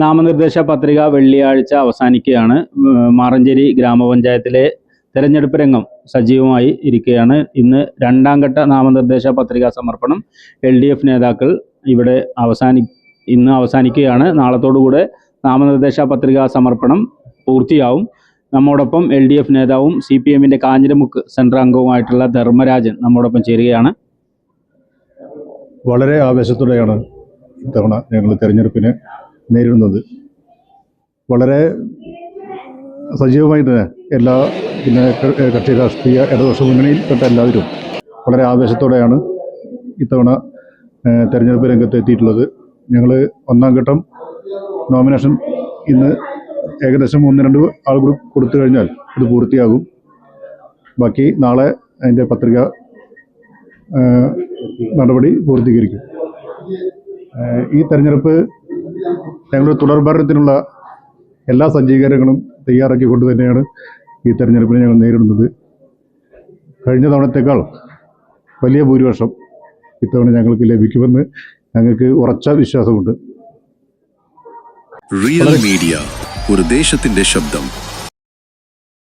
നാമനിർദ്ദേശ പത്രിക വെള്ളിയാഴ്ച അവസാനിക്കുകയാണ്. മാറഞ്ചേരി ഗ്രാമപഞ്ചായത്തിലെ തെരഞ്ഞെടുപ്പ് രംഗം സജീവമായി ഇരിക്കുകയാണ്. ഇന്ന് രണ്ടാം ഘട്ട നാമനിർദ്ദേശ പത്രികാ സമർപ്പണം എൽ ഡി എഫ് നേതാക്കൾ ഇവിടെ അവസാനി ഇന്ന് അവസാനിക്കുകയാണ്. നാളത്തോടുകൂടെ നാമനിർദ്ദേശ പത്രികാ സമർപ്പണം പൂർത്തിയാവും. നമ്മോടൊപ്പം എൽ ഡി എഫ് നേതാവും സി പി എമ്മിന്റെ കാഞ്ഞിരമുക്ക് സെൻട്രൽ അംഗവുമായിട്ടുള്ള ധർമ്മരാജൻ നമ്മോടൊപ്പം ചേരുകയാണ്. വളരെ ആവേശത്തോടെയാണ് ഇത്തവണ ഞങ്ങൾ തെരഞ്ഞെടുപ്പിനെ നേരിടുന്നത്. വളരെ സജീവമായി തന്നെ എല്ലാ പിന്നെ കക്ഷി രാഷ്ട്രീയ ഇടതുപക്ഷ മുന്നണിയിൽപ്പെട്ട എല്ലാവരും വളരെ ആവേശത്തോടെയാണ് ഇത്തവണ തെരഞ്ഞെടുപ്പ് രംഗത്ത് എത്തിയിട്ടുള്ളത്. ഞങ്ങൾ ഒന്നാം ഘട്ടം നോമിനേഷൻ ഇന്ന് ഏകദേശം ഒന്ന് രണ്ട് ആളുകൾ കൊടുത്തു കഴിഞ്ഞാൽ ഇത് പൂർത്തിയാകും. ബാക്കി നാളെ അതിന്റെ പത്രിക നടപടി പൂർത്തീകരിക്കും. ഈ തെരഞ്ഞെടുപ്പ് ഞങ്ങളുടെ തുടർഭരണത്തിനുള്ള എല്ലാ സജ്ജീകരണങ്ങളും തയ്യാറാക്കിക്കൊണ്ട് തന്നെയാണ് ഈ തെരഞ്ഞെടുപ്പിനെ ഞങ്ങൾ നേരിടുന്നത്. കഴിഞ്ഞ തവണത്തേക്കാൾ വലിയ ഭൂരിപക്ഷം ഇത്തവണ ഞങ്ങൾക്ക് ലഭിക്കുമെന്ന് ഞങ്ങൾക്ക് ഉറച്ച വിശ്വാസമുണ്ട്. റിയൽ മീഡിയ ഒരു ദേശത്തിന്റെ ശബ്ദം.